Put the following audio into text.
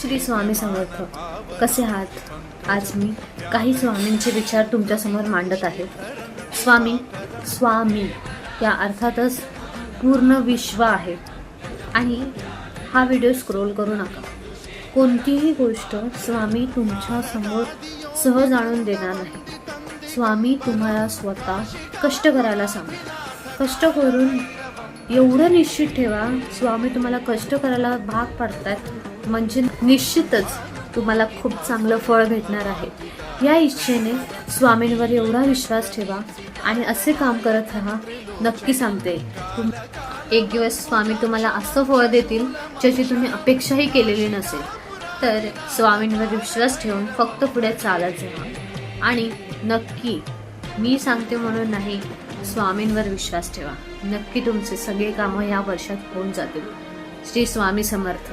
श्री स्वामी समर्थ कसे आहात? आज मी काही स्वामींचे विचार तुमच्यासमोर मांडत आहे. स्वामी स्वामी या अर्थातच पूर्ण विश्व आहे. आणि हा व्हिडिओ स्क्रोल करू नका. कोणतीही गोष्ट स्वामी तुमच्यासमोर सहज आणून देणार नाही. स्वामी तुम्हाला स्वतः कष्ट करायला सांगा. कष्ट करून एवढं निश्चित ठेवा स्वामी तुम्हाला कष्ट करायला भाग पाडतात म्हणजे निश्चितच तुम्हाला खूप चांगलं फळ भेटणार आहे. या इच्छेने स्वामींवर एवढा विश्वास ठेवा आणि असे काम करत राहा नक्की सांगते. तुम एक दिवस स्वामी तुम्हाला असं फळ देतील ज्याची तुम्ही अपेक्षाही केलेली नसेल. तर स्वामींवर विश्वास ठेवून फक्त पुढे चालत राहा आणि नक्की मी सांगते म्हणून नाही स्वामींवर विश्वास ठेवा. नक्की तुमचे सगळे कामं या वर्षात होऊन जातील. श्री स्वामी समर्थ.